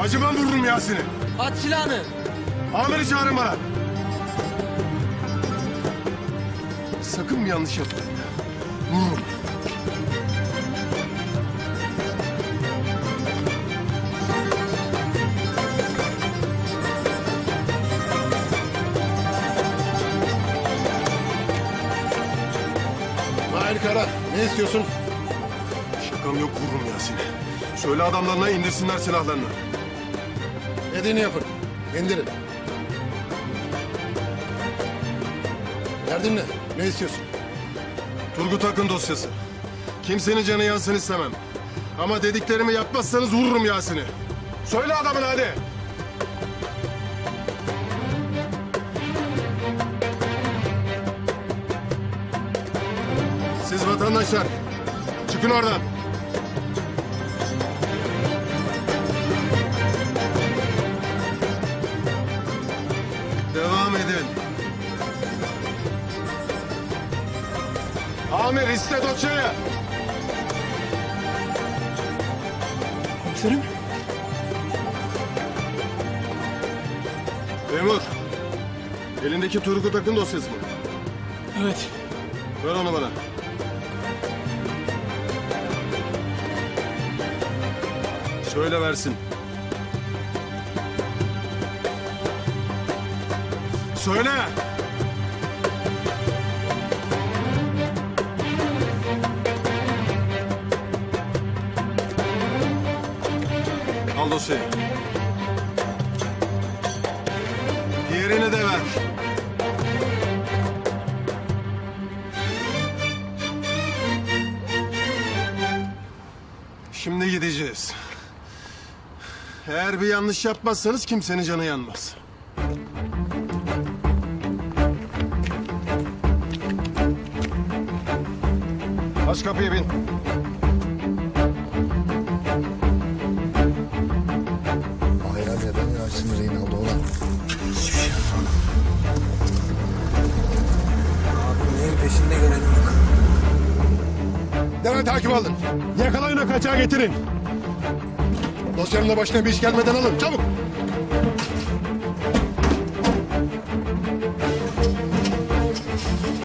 Acımam vururum Yasin'i. At silahını. Amir'i çağırın bana. Sakın bir yanlış yapmayın. Vururum. Mahir Kara, ne istiyorsun? Şakam yok vururum Yasin'i. Söyle adamlarına indirsinler silahlarını. Dediğini yapın. İndirin. Derdin ne? Ne istiyorsun? Turgut Akın dosyası. Kimsenin canı yansın istemem. Ama dediklerimi yapmazsanız vururum Yasin'i. Söyle adamın hadi. Siz vatandaşlar çıkın oradan. Devam edin. Amir iste dosyayı. Komiserim. Memur. Elindeki Turgut Akın dosyası mı? Evet. Ver onu bana. Söyle versin. Söyle. Al dosyayı. Diğerini de ver. Şimdi gideceğiz. Eğer bir yanlış yapmazsanız kimsenin canı yanmaz. Aç kapıyı bin. Mahir'a neden Yasin rehin aldı oğlan? Neyin peşinde görelim yok. Derhal takip alın. Yakalayın o kaçağı getirin. Dosyanın da başına bir iş gelmeden alın. Çabuk.